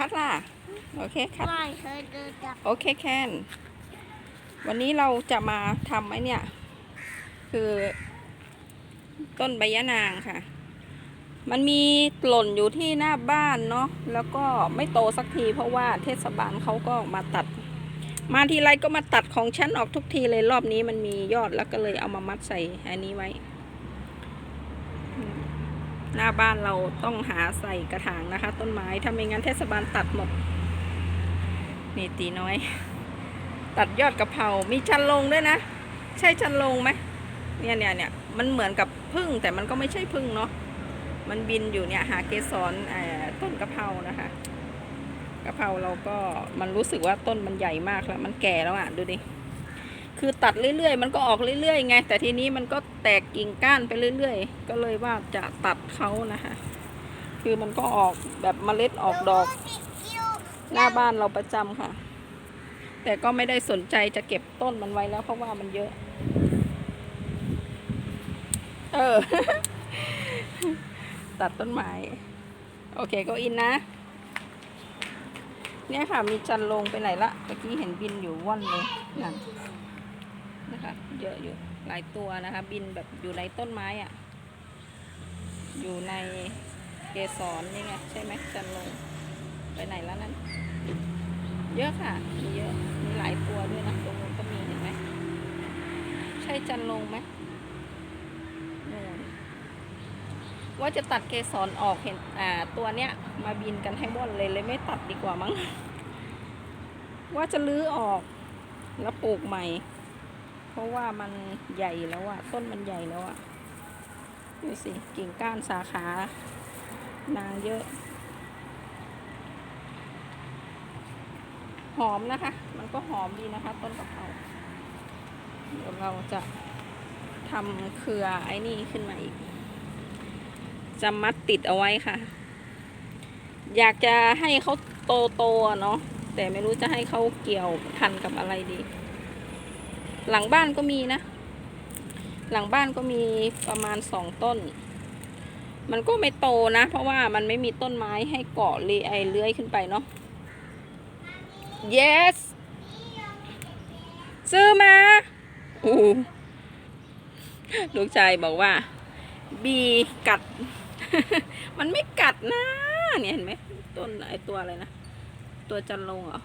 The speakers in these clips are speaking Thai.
คัดล่ะ โอเคคัดไม่เคยดูจักโอเคแคนวันนี้เราจะมาทำไอ้เนี่ย คือ ต้นใบยะนางค่ะ มันมีหล่นอยู่ที่หน้าบ้านเนาะแล้วก็ไม่โตสักทีเพราะว่าเทศบาลเขาก็มาตัด มาทีไรก็มาตัดของฉันออกทุกทีเลยรอบนี้มันมียอดแล้วก็เลยเอามามัดใส่อันนี้ไว้อืม หน้าบ้านเราต้องหาใส่กระถางนะคะ ต้นไม้ถ้าไม่งั้นเทศบาลตัดหมดนี่ตีน้อย ตัดยอดกะเพรา มีชันลงด้วยนะ ใช่ชันลงไหมเนี่ยเนี่ยเนี่ยมันเหมือนกับพึ่งแต่มันก็ไม่ใช่พึ่งเนาะมันบินอยู่เนี่ยหาเกสรเอ่อต้นกะเพรานะคะกะเพราเราก็มันรู้สึกว่าต้นมันใหญ่มากแล้ว มันแก่แล้วอะ่ะดูดิ คือตัดเรื่อยๆ มันก็ออกเรื่อยๆไง แต่ทีนี้มันก็แตกกิ่งก้านไปเรื่อยๆ ก็เลยว่าจะตัดเขานะคะ คือมันก็ออกแบบเมล็ดออกดอก หน้าบ้านเราประจำค่ะ แต่ก็ไม่ได้สนใจจะเก็บต้นมันไว้แล้วเพราะว่ามันเยอะ เออ ตัดต้นไม้ โอเคก็อินนะ เนี่ยค่ะมีจันลงไปไหนละเมื่อกี้เห็นบินอยู่ว่อนเลยนั่น นะคะ เยอะอยู่หลายตัวนะคะ บินแบบอยู่ในต้นไม้อะ่ะ อยู่ในเกสรนี่ไงใช่ไหมจันลงไปไหนแล้วนั้น เยอะค่ะ มีเยอะมีหลายตัวด้วยนะตรงนู้นก็มีเห็นไหมใช่จันลงไหมว่าจะตัดเกสรออกเห็นอ่าตัวเนี้ย มาบินกันให้ว่อนเลยเลยไม่ตัดดีกว่ามั้ง ว่าจะลื้อออกแล้วปลูกใหม่ เพราะว่ามันใหญ่แล้วอะต้นมันใหญ่แล้วอะดูสิกิ่งก้านสาขานางเยอะ หอมนะคะ มันก็หอมดีนะคะ ต้นกะเพราเดี๋ยวเราจะทำเครือไอ้นี่ขึ้นมาอีก จะมัดติดเอาไว้ค่ะ อยากจะให้เขาโตโตๆเนาะแต่ไม่รู้จะให้เขาเกี่ยวพันกับอะไรดี หลังบ้านก็มีนะ หลังบ้านก็มีประมาณสองต้น มันก็ไม่โตนะ เพราะว่ามันไม่มีต้นไม้ให้เกาะเลยไอเลื้อยขึ้นไปเนาะ yes ซื้อมาอู้ลูกชายบอกว่า บีกัด มันไม่กัดนะเนี่ยเห็นไหมต้นไอตัวอะไรนะ ตัวจันลงเหรอ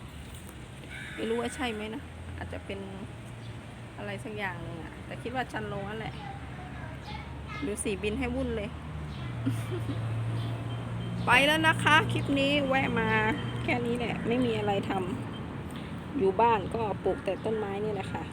ไม่รู้ว่าใช่ไหมนะ อาจจะเป็น อะไรสักอย่างหนึงอะแต่คิดว่าชันลงนั่นแหละดูสีบินให้วุ่นเลย ไปแล้วนะคะ คลิปนี้แวะมาแค่นี้แหละ ไม่มีอะไรทำอยู่บ้านก็ปลูกแต่ต้นไม้นี่แหละค่ะ